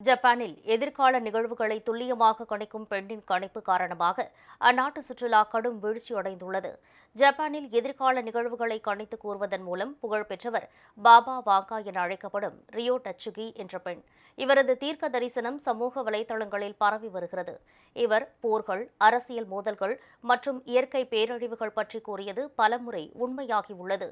ஜப்பானில் எதிர்கால நிகழ்வுகளை துல்லியமாக கணிக்கும் பெண்ணின் கணிப்பு காரணமாக அந்நாட்டு சுற்றுலா கடும் வீழ்ச்சியடைந்துள்ளது ஜப்பானில் எதிர்கால நிகழ்வுகளை கணித்து கூறுவதன் மூலம் புகழ்பெற்றவர் பாபா வாங்கா என அழைக்கப்படும் ரியோ டச்சுகி என்ற பெண். இவரது தீர்க்க தரிசனம் சமூக வலைதளங்களில் பரவி வருகிறது. இவர் போர்கள் அரசியல் மோதல்கள் மற்றும் இயற்கை பேரழிவுகள் பற்றி கூறியது பலமுறை உண்மையாகியுள்ளது.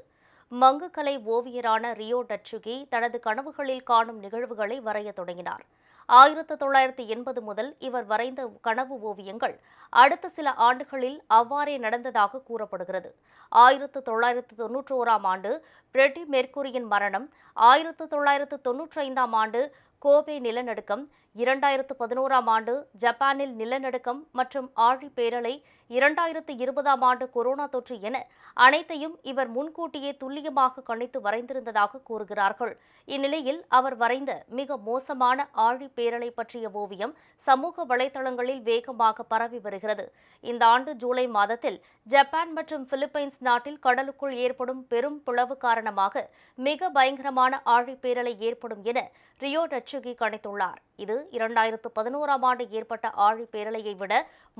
மங்குக்கலை ஓவியரான ரியோ டச்சுகி தனது கனவுகளில் காணும் நிகழ்வுகளை வரையத் தொடங்கினார். ஆயிரத்து தொள்ளாயிரத்து எண்பது முதல் இவர் வரைந்த கனவு ஓவியங்கள் அடுத்த சில ஆண்டுகளில் அவ்வாறே நடந்ததாக கூறப்படுகிறது. ஆயிரத்து தொள்ளாயிரத்து தொன்னூற்றி ஓராம் ஆண்டு பிரெட்டி மெர்க்குரியின் மரணம் ஆயிரத்து தொள்ளாயிரத்து தொன்னூற்றி ஐந்தாம் ஆண்டு கோபே நிலநடுக்கம் இரண்டாயிரத்து பதினோராம் ஆண்டு ஜப்பானில் நிலநடுக்கம் மற்றும் ஆழி பேரலை இரண்டாயிரத்து இருபதாம் ஆண்டு கொரோனா தொற்று என அனைத்தையும் இவர் முன்கூட்டியே துல்லியமாக கணித்து வரைந்திருந்ததாக கூறுகிறார்கள். இந்நிலையில் அவர் வரைந்த மிக மோசமான ஆழி பேரலை பற்றிய ஓவியம் சமூக வலைதளங்களில் வேகமாக பரவி வருகிறது. இந்த ஆண்டு ஜூலை மாதத்தில் ஜப்பான் மற்றும் பிலிப்பைன்ஸ் நாட்டில் கடலுக்குள் ஏற்படும் பெரும் பிளவு காரணமாக மிக பயங்கரமான ஆழிப்பேரலை ஏற்படும் என ரியோ டச்சுகி கணித்துள்ளார். இது இரண்டாயிரத்து பதினோராம் ஆண்டு ஏற்பட்ட ஆழிப்பேரலையை விட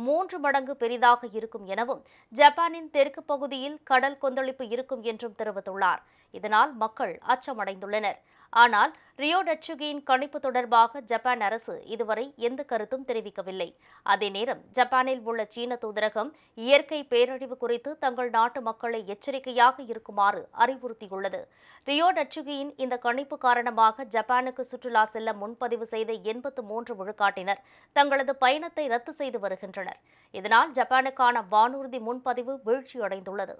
மூன்று மடங்கு பெரிதாக இருக்கும் எனவும் ஜப்பானின் தெற்கு பகுதியில் கடல் கொந்தளிப்பு இருக்கும் என்றும் தெரிவித்துள்ளார். இதனால் மக்கள் அச்சமடைந்துள்ளனர். ஆனால் ரியோ டச்சுகியின் கணிப்பு தொடர்பாக ஜப்பான் அரசு இதுவரை எந்த கருத்தும் தெரிவிக்கவில்லை. அதே நேரம் ஜப்பானில் உள்ள சீன தூதரகம் இயற்கை பேரழிவு குறித்து தங்கள் நாட்டு மக்களை எச்சரிக்கையாக இருக்குமாறு அறிவுறுத்தியுள்ளது. ரியோ டச்சுகியின் இந்த கணிப்பு காரணமாக ஜப்பானுக்கு சுற்றுலா செல்ல முன்பதிவு செய்த எண்பத்து மூன்று விழுக்காட்டினர் தங்களது பயணத்தை ரத்து செய்து வருகின்றனர். இதனால் ஜப்பானுக்கான வானூர்தி முன்பதிவு வீழ்ச்சியடைந்துள்ளது.